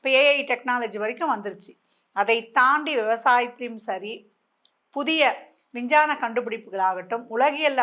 இப்போ AI technology வரைக்கும் வந்துருச்சு. அதை தாண்டி விவசாயத்திலையும் சரி புதிய விஞ்ஞான கண்டுபிடிப்புகளாகட்டும் உலகியல்ல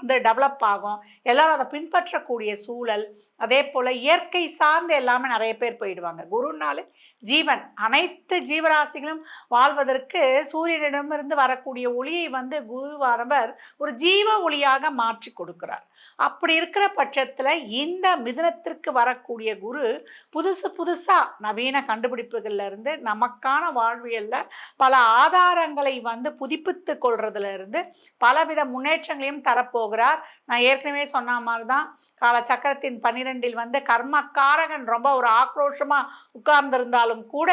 வந்து டெவலப் ஆகும். எல்லோரும் அதை பின்பற்றக்கூடிய சூழல் அதே போல் இயற்கை சார்ந்து எல்லாமே நிறைய பேர் போயிடுவாங்க. குருனாலே ஜீவன். அனைத்து ஜீவராசிகளும் வாழ்வதற்கு சூரியனிடமிருந்து வரக்கூடிய ஒளியை வந்து குருவாரவர் ஒரு ஜீவ ஒளியாக மாற்றி கொடுக்கிறார். அப்படி இருக்கிற பட்சத்தில் இந்த மிதனத்திற்கு வரக்கூடிய குரு புதுசு புதுசாக நவீன கண்டுபிடிப்புகள்லேருந்து நமக்கான வாழ்வியலில் பல ஆதாரங்களை வந்து புதுப்பித்து கொள்றதுலேருந்து பலவித முன்னேற்றங்களையும் தரப்போகிறார். நான் ஏற்கனவே சொன்ன மாதிரி தான் கால சக்கரத்தின் பன்னிரெண்டில் வந்து கர்மக்காரகன் ரொம்ப ஒரு ஆக்ரோஷமாக உட்கார்ந்திருந்தால் இருந்தாலும் கூட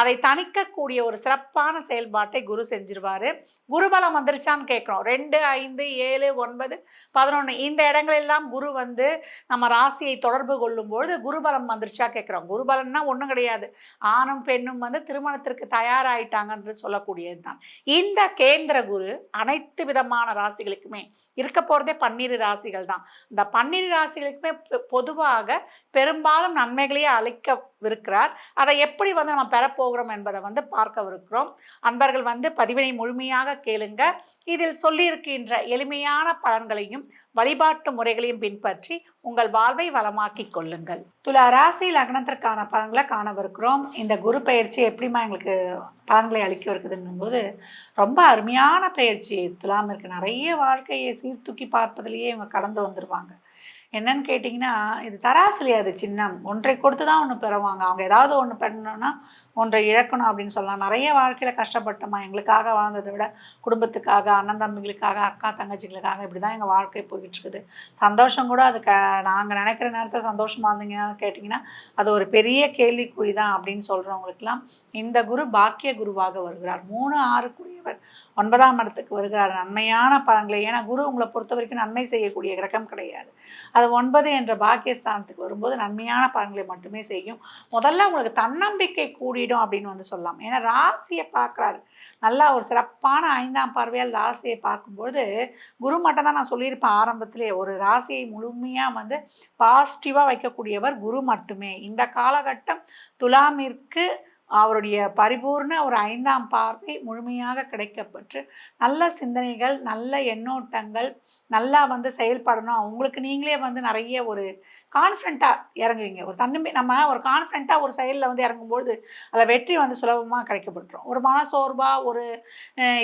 அதை தணிக்கக்கூடிய ஒரு சிறப்பான செயல்பாட்டை குரு செஞ்சிருவார். குருபலம் வந்துருச்சான்னு கேட்குறோம். ரெண்டு ஐந்து ஏழு ஒன்பது பதினொன்று இந்த இடங்களெல்லாம் குரு வந்து நம்ம ராசியை தொடர்பு கொள்ளும்பொழுது குருபலம் வந்துருச்சா கேட்குறோம். குருபலம்னா ஒன்றும் கிடையாது. ஆணும் பெண்ணும் வந்து திருமணத்திற்கு தயாராயிட்டாங்கன்று சொல்லக்கூடியது தான் இந்த கேந்திர குரு அனைத்து விதமான ராசிகளுக்குமே இருக்க போகிறதே பன்னிரு ராசிகள் தான் இந்த பன்னிரு ராசிகளுக்குமே பொதுவாக பெரும்பாலும் நன்மைகளையே இருக்கிறார் அதை எப்படி வந்து நம்ம பெறப்போகிறோம் என்பதை வந்து பார்க்கவிருக்கிறோம். அன்பர்கள் வந்து பதிவினை முழுமையாக கேளுங்க. இதில் சொல்லியிருக்கின்ற எளிமையான பலன்களையும் வழிபாட்டு முறைகளையும் பின்பற்றி உங்கள் வாழ்வை வளமாக்கி கொள்ளுங்கள். துலா ராசி லக்னத்திற்கான பலன்களை காணவிருக்கிறோம். இந்த குரு பயிற்சி எப்படிமா எங்களுக்கு பலன்களை அளிக்க இருக்குதுன்னும் போது ரொம்ப அருமையான பயிற்சி துலாம் இருக்கு. நிறைய வாழ்க்கையை சீர்தூக்கி பார்ப்பதிலேயே இவங்க கடந்து வந்துடுவாங்க என்னன்னு கேட்டிங்கன்னா இது தராசிலே அது சின்னம். ஒன்றை கொடுத்து தான் ஒன்று பெறுவாங்க. அவங்க ஏதாவது ஒன்று பண்ணணும்னா ஒன்றை இழக்கணும் அப்படின்னு சொல்லலாம். நிறைய வாழ்க்கையில் கஷ்டப்பட்டோமா? எங்களுக்காக வாழ்ந்ததை விட குடும்பத்துக்காக அண்ணன் தம்பிகளுக்காக அக்கா தங்கச்சிகளுக்காக இப்படி தான் எங்கள் வாழ்க்கை போய்கிட்டு இருக்குது சந்தோஷம் கூட அது க நாங்கள் நினைக்கிற நேரத்தில் சந்தோஷமாக இருந்தீங்கன்னு கேட்டிங்கன்னா அது ஒரு பெரிய கேள்விக்குறி தான் அப்படின்னு சொல்கிறவங்களுக்கெல்லாம் இந்த குரு பாக்கிய குருவாக வருகிறார். மூணு ஆறு கூடியவர் ஒன்பதாம் இடத்துக்கு வருகிறார். நன்மையான பலன்களை. ஏன்னா குரு உங்களை பொறுத்த வரைக்கும் நன்மை செய்யக்கூடிய கிரகம் கிடையாது. அது ஒன்பது என்ற பாக்கியஸ்தானத்துக்கு வரும்போது நன்மையான பலன்களை மட்டுமே செய்யும். முதல்ல உங்களுக்கு தன்னம்பிக்கை கூடிடும் அப்படின்னு வந்து சொல்லலாம். ஏன்னா ராசியை பார்க்குறாரு. நல்லா ஒரு சிறப்பான ஐந்தாம் பார்வையால் ராசியை பார்க்கும்பொழுது குரு மட்டும் தான் நான் சொல்லியிருப்பேன் ஆரம்பத்திலே ஒரு ராசியை முழுமையாக வந்து பாசிட்டிவாக வைக்கக்கூடியவர் குரு மட்டுமே. இந்த காலகட்டம் துலாமிற்கு அவருடைய பரிபூர்ண ஒரு ஐந்தாம் பார்வை முழுமையாக கிடைக்கப்பெற்று நல்ல சிந்தனைகள் நல்ல எண்ணோட்டங்கள் நல்லா வந்து செயல்படணும். அவங்களுக்கு நீங்களே வந்து நிறைய ஒரு கான்ஃபிடண்ட்டாக இறங்குவீங்க. ஒரு தன்னம்பி நம்ம ஒரு கான்ஃபிடண்ட்டாக ஒரு செயலில் வந்து இறங்கும்பொழுது அதில் வெற்றி வந்து சுலபமாக கிடைக்கப்பட்டுரும் ஒரு மனசோர்வாக ஒரு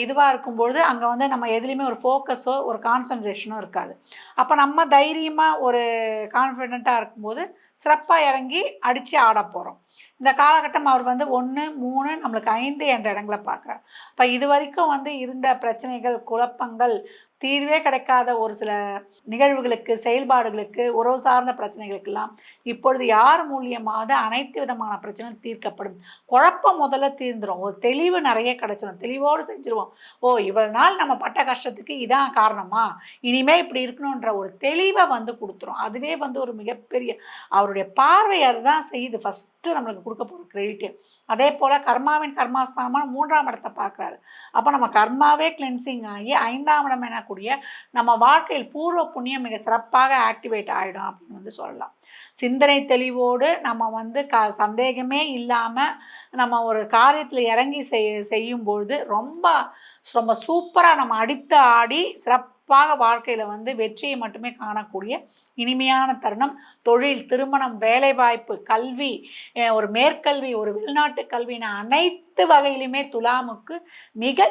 இதுவாக இருக்கும்பொழுது அங்கே வந்து நம்ம எதுலேயுமே ஒரு ஃபோக்கஸோ ஒரு கான்சன்ட்ரேஷனோ இருக்காது. அப்போ நம்ம தைரியமாக ஒரு கான்ஃபிடெண்ட்டாக இருக்கும்போது சிறப்பாக இறங்கி அடித்து ஆட போகிறோம் இந்த காலகட்டம் அவர் வந்து ஒன்று மூணு நம்மளுக்கு ஐந்து என்ற இடங்களை பார்க்குறார். இப்போ இது வரைக்கும் வந்து இருந்த பிரச்சனைகள் குழப்பங்கள் தீர்வே கிடைக்காத ஒரு சில நிகழ்வுகளுக்கு செயல்பாடுகளுக்கு உறவு சார்ந்த பிரச்சனைகளுக்கெல்லாம் இப்பொழுது யார் மூலியமாக அனைத்து விதமான பிரச்சனையும் தீர்க்கப்படும். குழப்பம் முதல்ல தீர்ந்துடும் ஒரு தெளிவு நிறைய கிடைச்சிடும் தெளிவோடு செஞ்சுருவோம். ஓ இவ்வளவு நாள் நம்ம பட்ட கஷ்டத்துக்கு இதான் காரணமா? இனிமே இப்படி இருக்கணுன்ற ஒரு தெளிவை வந்து கொடுத்துரும். அதுவே வந்து ஒரு மிகப்பெரிய அவருடைய பார்வை அதுதான் செய்யுது. ஃபஸ்ட்டு நம்மளுக்கு கொடுக்க போகிற கிரெடிட்டு அதே போல் கர்மாவின் கர்மாஸ்தானமான மூன்றாம் இடத்தை பார்க்குறாரு. அப்போ நம்ம கர்மாவே கிளென்சிங் ஆகி ஐந்தாம் இடம் வரக்கூடிய நம்ம வாழ்க்கையில் பூர்வ புண்ணியம் மிக சிறப்பாக ஆக்டிவேட் ஆகிடும் அப்படின்னு வந்து சொல்லலாம். சிந்தனை தெளிவோடு நம்ம வந்து க சந்தேகமே இல்லாமல் நம்ம ஒரு காரியத்தில் இறங்கி செய் செய்யும்பொழுது ரொம்ப ரொம்ப சூப்பராக நம்ம அடித்து ஆடி சிறப்பாக வாழ்க்கையில் வந்து வெற்றியை மட்டுமே காணக்கூடிய இனிமையான தருணம். தொழில் திருமணம் வேலைவாய்ப்பு கல்வி ஒரு மேற்கல்வி ஒரு வெளிநாட்டு கல்வின அனைத்து வகையிலுமே துலாமுக்கு மிக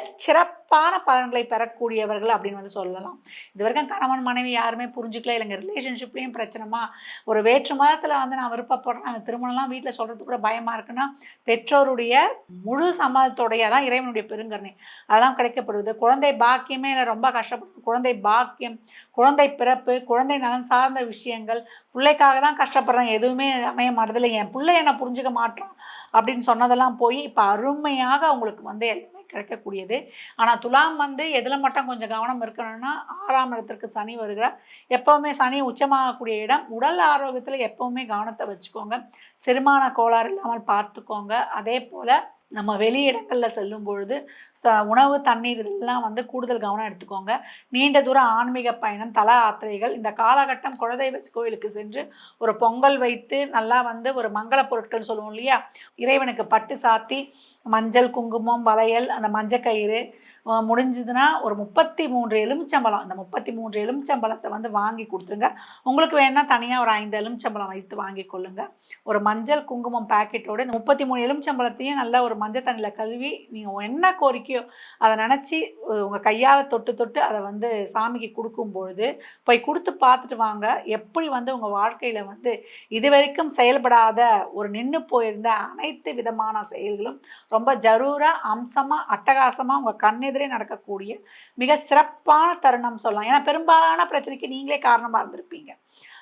சிறப்பான பலன்களை பெறக்கூடியவர்கள் அப்படின்னு வந்து சொல்லலாம். இது வரைக்கும் கணவன் மனைவி யாருமே புரிஞ்சுக்கல. இல்லைங்க ரிலேஷன்ஷிப்லேயும் பிரச்சனைமா ஒரு வேற்று மதத்தில் வந்து நான் விருப்பப்படுறேன். அந்த திருமணம்லாம் வீட்டில் சொல்கிறது கூட பயமாக இருக்குன்னா பெற்றோருடைய முழு சம்மதத்தோடைய தான் இறைவனுடைய பெருங்கருணை. அதெல்லாம் கிடைக்கப்படுவது. குழந்தை பாக்கியமே இல்லை ரொம்ப கஷ்டப்படுது குழந்தை பாக்கியம் குழந்தை பிறப்பு குழந்தை நலன் சார்ந்த விஷயங்கள். பிள்ளைக்காக தான் கஷ்டப்படுறேன். எதுவுமே அமைய மாட்டதில்லை. என் பிள்ளை என்னை புரிஞ்சுக்க மாட்டோம் அப்படின்னு சொன்னதெல்லாம் போய் இப்போ அருமையாக அவங்களுக்கு வந்து கிடைக்கக்கூடியது. ஆனால் துலாம் வந்து எதில் மட்டும் கொஞ்சம் கவனம் இருக்கணும்னா ஆறாம் இடத்திற்கு சனி வருகிறார். எப்போவுமே சனி உச்சமாகக்கூடிய இடம். உடல் ஆரோக்கியத்தில் எப்போவுமே கவனத்தை வச்சுக்கோங்க. செரிமான கோளாறு இல்லாமல் பார்த்துக்கோங்க. அதே போல் நம்ம வெளி இடங்களில் செல்லும் பொழுது உணவு தண்ணீர் இதெல்லாம் வந்து கூடுதல் கவனம் எடுத்துக்கோங்க. நீண்ட தூர ஆன்மீக பயணம் தல யாத்திரைகள் இந்த காலகட்டம் குலதெய்வ கோயிலுக்கு சென்று ஒரு பொங்கல் வைத்து நல்லா வந்து ஒரு மங்கள பொருட்கள் சொல்லுவோம் இல்லையா? இறைவனுக்கு பட்டு சாத்தி மஞ்சள் குங்குமம் வளையல் அந்த மஞ்சக்கயிறு முடிஞ்சதுன்னா ஒரு முப்பத்தி மூன்று எலுமிச்சம்பழம். அந்த முப்பத்தி மூன்று எலுமிச்சம்பழத்தை வந்து வாங்கி கொடுத்துருங்க. உங்களுக்கு வேணால் தனியாக ஒரு ஐந்து எலுமிச்சம்பழம் வைத்து வாங்கி கொள்ளுங்கள் ஒரு மஞ்சள் குங்குமம் பேக்கெட்டோடு இந்த முப்பத்தி மூணு எலுமிச்சம்பழத்தையும் நல்லா ஒரு மஞ்சள் தண்ணியில் கழுவி நீங்கள் என்ன கோரிக்கையோ அதை நினச்சி உங்கள் கையால் தொட்டு தொட்டு அதை வந்து சாமிக்கு கொடுக்கும் பொழுது போய் கொடுத்து பார்த்துட்டு வாங்க. எப்படி வந்து உங்கள் வாழ்க்கையில் வந்து இதுவரைக்கும் செயல்படாத ஒரு நின்று போயிருந்த அனைத்து விதமான செயல்களும் ரொம்ப ஜரூராக அம்சமாக அட்டகாசமாக உங்கள் கண்ணெதிரே நடக்கக்கூடிய மிக சிறப்பான தருணம் சொல்லலாம். ஏன்னா பெரும்பாலான பிரச்சனைக்கு நீங்களே காரணமாக இருந்திருப்பீங்க.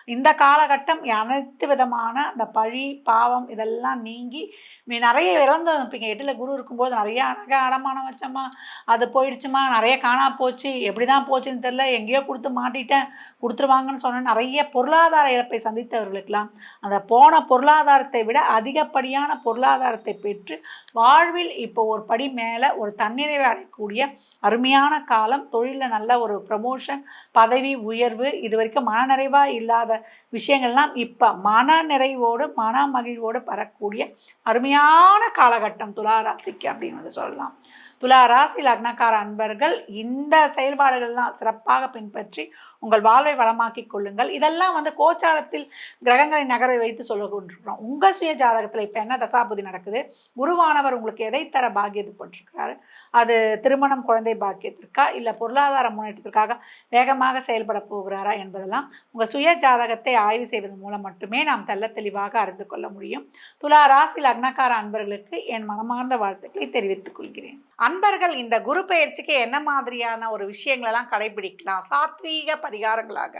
இந்த காலகட்டம் அனைத்து விதமான அந்த பழி பாவம் இதெல்லாம் நீங்கி மீ நிறைய இழந்து இருப்பீங்க எட்டில் குரு இருக்கும்போது நிறைய நகை அடமானம் வச்சோமா அது போயிடுச்சுமா நிறைய காணா போச்சு எப்படி தான் போச்சுன்னு தெரில எங்கேயோ கொடுத்து மாட்டிட்டேன் கொடுத்துருவாங்கன்னு சொன்ன நிறைய பொருளாதார இழப்பை சந்தித்தவர்களுக்கெல்லாம் அந்த போன பொருளாதாரத்தை விட அதிகப்படியான பொருளாதாரத்தை பெற்று வாழ்வில் இப்போ ஒரு படி மேலே ஒரு தன்னிறைவு அடையக்கூடிய அருமையான காலம் தொழிலில் நல்ல ஒரு ப்ரமோஷன் பதவி உயர்வு இது வரைக்கும் மனநிறைவாக இல்லாத விஷயங்கள்லாம் இப்போ மன நிறைவோடு மன மகிழ்வோடு பெறக்கூடிய அருமையான காலகட்டம் துளாராசிக்கு அப்படின்னு வந்து சொல்லலாம். துளாராசி லக்னக்கார அன்பர்கள் இந்த செயல்பாடுகள்லாம் சிறப்பாக பின்பற்றி உங்கள் வாழ்வை வளமாக்கிக் கொள்ளுங்கள். இதெல்லாம் வந்து கோச்சாரத்தில் கிரகங்களை நகரை வைத்து சொல்ல கொண்டிருக்கிறோம் உங்கள் சுய ஜாதகத்தில் இப்போ என்ன தசாபதி நடக்குது? குருவானவர் உங்களுக்கு எதை தர பாக்கியத்து போட்டிருக்கிறாரு அது திருமணம் குழந்தை பாக்கியத்திற்கா? இல்லை பொருளாதார முன்னேற்றத்திற்காக வேகமாக செயல்பட போகிறாரா என்பதெல்லாம் உங்கள் சுய ஜாதகத்தை ஆய்வு செய்வதன் மூலம் மட்டுமே நாம் தெல்ல தெளிவாக அறிந்து கொள்ள முடியும். துலா ராசி லக்னக்கார அன்பர்களுக்கு என் மனமார்ந்த வாழ்த்துக்களை தெரிவித்துக் கொள்கிறேன். அன்பர்கள் இந்த குரு பயிற்சிக்கு என்ன மாதிரியான ஒரு விஷயங்களெல்லாம் கடைபிடிக்கலாம்? சாத்வீக அதிகாரங்களாக.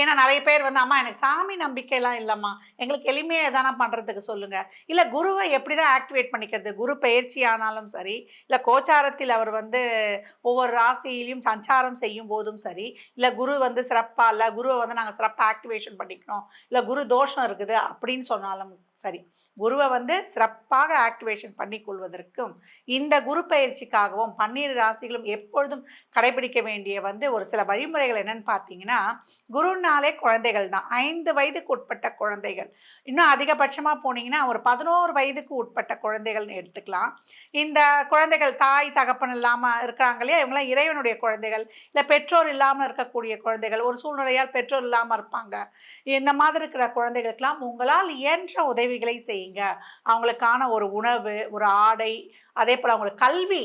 ஏன்னா நிறைய பேர் வந்து அம்மா எனக்கு சாமி நம்பிக்கைலாம் இல்லைம்மா. எங்களுக்கு எளிமையாக தானே பண்ணுறதுக்கு சொல்லுங்கள் இல்லை குருவை எப்படி தான் ஆக்டிவேட் பண்ணிக்கிறது? குரு பயிற்சி ஆனாலும் சரி இல்லை கோச்சாரத்தில் அவர் வந்து ஒவ்வொரு ராசியிலையும் சஞ்சாரம் செய்யும் போதும் சரி இல்லை குரு வந்து சிறப்பாக இல்லை குருவை வந்து நாங்கள் சிறப்பாக ஆக்டிவேஷன் பண்ணிக்கணும் இல்லை குரு தோஷம் இருக்குது அப்படின்னு சொன்னாலும் சரி குருவை வந்து சிறப்பாக ஆக்டிவேஷன் பண்ணி கொள்வதற்கும் இந்த குரு பயிற்சிக்காகவும் பன்னீர் ராசிகளும் எப்பொழுதும் கடைபிடிக்க வேண்டிய வந்து ஒரு சில வழிமுறைகள் என்னன்னு பார்த்தீங்கன்னா பார்த்தீங்கன்னா குருனாலே குழந்தைகள் தான். ஐந்து வயதுக்கு உட்பட்ட குழந்தைகள். இன்னும் அதிகபட்சமாக போனீங்கன்னா ஒரு பதினோரு வயதுக்கு உட்பட்ட குழந்தைகள்னு எடுத்துக்கலாம். இந்த குழந்தைகள் தாய் தகப்பன் இல்லாமல் இருக்கிறாங்க இல்லையா? இவங்களாம் இறைவனுடைய குழந்தைகள். இல்லை பெற்றோர் இல்லாமல் இருக்கக்கூடிய குழந்தைகள். ஒரு சூழ்நிலையால் பெற்றோர் இல்லாமல் இருப்பாங்க. இந்த மாதிரி இருக்கிற குழந்தைகளுக்கெல்லாம் உங்களால் இயன்ற உதவிகளை செய்யுங்க. அவங்களுக்கான ஒரு உணவு ஒரு ஆடை அதே போல் அவங்களுக்கு கல்வி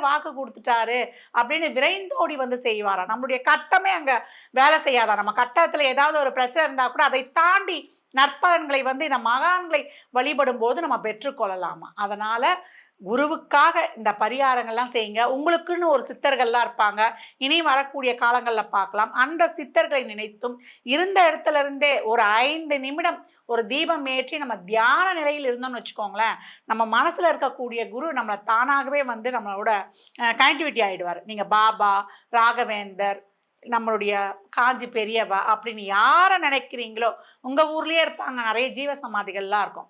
வாக்கு கொடுத்துட்டாரு அப்படின்னு விரைந்தோடி வந்து செய்வாரா நம்மளுடைய கட்டமே அங்க வேலை செய்யாதா? நம்ம கட்டத்துல ஏதாவது ஒரு பிரச்சனை இருந்தா கூட அதை தாண்டி நற்பலன்களை வந்து இந்த மகான்களை வழிபடும் போது நம்ம பெற்றுக்கொள்ளலாமா? அதனால குருவுக்காக இந்த பரிகாரங்கள்லாம் செய்யுங்க. உங்களுக்குன்னு ஒரு சித்தர்கள்லாம் இருப்பாங்க. இனி வரக்கூடிய காலங்களில் பார்க்கலாம். அந்த சித்தர்களை நினைத்தும் இருந்த இடத்துல இருந்தே ஒரு ஐந்து நிமிடம் ஒரு தீபம் ஏற்றி நம்ம தியான நிலையில் இருந்தோம்னு வச்சுக்கோங்களேன் நம்ம மனசில் இருக்கக்கூடிய குரு நம்மளை தானாகவே வந்து நம்மளோட கனெக்டிவிட்டி ஆகிடுவார் நீங்கள் பாபா ராகவேந்தர் நம்மளுடைய காஞ்சி பெரியவா அப்படின்னு யாரை நினைக்கிறீங்களோ உங்கள் ஊர்லேயே இருப்பாங்க. நிறைய ஜீவ சமாதிகள்லாம் இருக்கும்.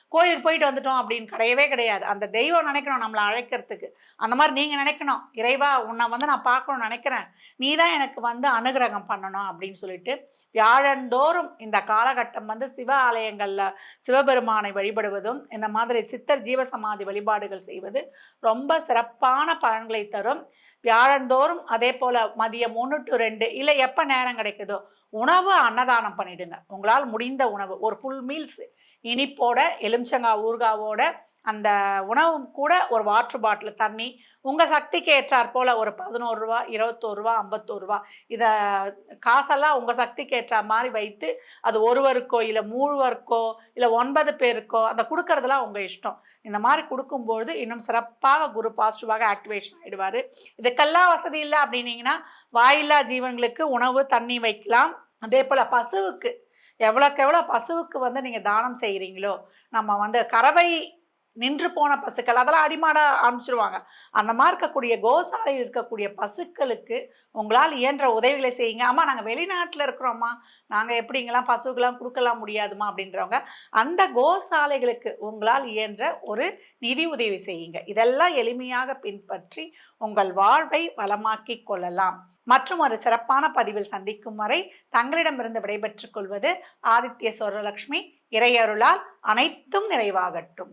கோயிலுக்கு போயிட்டு வந்துட்டோம் அப்படின்னு கிடையவே கிடையாது. அந்த தெய்வம் நினைக்கணும் நம்மளை அழைக்கிறதுக்கு. அந்த மாதிரி நீங்கள் நினைக்கணும். இறைவா உன்னை வந்து நான் பார்க்கணும்னு நினைக்கிறேன். நீ தான் எனக்கு வந்து அனுகிரகம் பண்ணணும் அப்படின்னு சொல்லிட்டு வியாழந்தோறும் இந்த காலகட்டம் வந்து சிவ ஆலயங்களில் சிவபெருமானை வழிபடுவதும் இந்த மாதிரி சித்தர் ஜீவசமாதி வழிபாடுகள் செய்வது ரொம்ப சிறப்பான பலன்களை தரும். வியாழந்தோறும் அதே போல் மதியம் ஒன்று டு ரெண்டு இல்லை எப்போ நேரம் கிடைக்குதோ உணவு அன்னதானம் பண்ணிடுங்க. உங்களால் முடிந்த உணவு. ஒரு ஃபுல் மீல்ஸ் இனிப்போட எலுமிச்சங்காய் ஊர்காவோட அந்த உணவும் கூட ஒரு வாட்ரு பாட்டில் தண்ணி உங்கள் சக்திக்கு ஏற்றாற் போல் ஒரு பதினோரு ரூபா இருபத்தோரு ரூபா ஐம்பத்தோரு ரூபா. இதை காசெல்லாம் உங்கள் சக்திக்கு ஏற்ற மாதிரி வைத்து அது ஒருவருக்கோ இல்லை மூழ்வருக்கோ இல்லை ஒன்பது பேருக்கோ அந்த கொடுக்கறதெல்லாம் உங்கள் இஷ்டம். இந்த மாதிரி கொடுக்கும்பொழுது இன்னும் சிறப்பாக குரு பாசிட்டிவாக ஆக்டிவேஷன் ஆகிடுவார் இதுக்கெல்லாம் வசதி இல்லை அப்படின்னீங்கன்னா வாயில்லா ஜீவன்களுக்கு உணவு தண்ணி வைக்கலாம். அதே போல் பசுவுக்கு. எவ்வளோக்கு எவ்வளோ பசுவுக்கு வந்து நீங்கள் தானம் செய்கிறீங்களோ நம்ம வந்து கறவை நின்று போன பசுக்கள் அதெல்லாம் அடிமாட ஆரம்பிச்சிருவாங்க. அந்த மாதிரி இருக்கக்கூடிய கோசாலையில் இருக்கக்கூடிய பசுக்களுக்கு உங்களால் இயன்ற உதவிகளை செய்யுங்க. அம்மா நாங்கள் வெளிநாட்டில் இருக்கிறோம்மா. நாங்கள் எப்படிங்கெல்லாம் பசுக்கெல்லாம் கொடுக்கலாம் முடியாதுமா? அப்படின்றவங்க அந்த கோசாலைகளுக்கு உங்களால் இயன்ற ஒரு நிதி உதவி செய்யுங்க. இதெல்லாம் எளிமையாக பின்பற்றி உங்கள் வாழ்வை வளமாக்கி கொள்ளலாம். மற்றும் ஒரு சிறப்பான பதிவில் சந்திக்கும் வரை தங்களிடமிருந்து விடைபெற்றுக் கொள்வது ஆதித்ய சோரலட்சுமி இறையருளால் அனைத்தும் நிறைவாகட்டும்.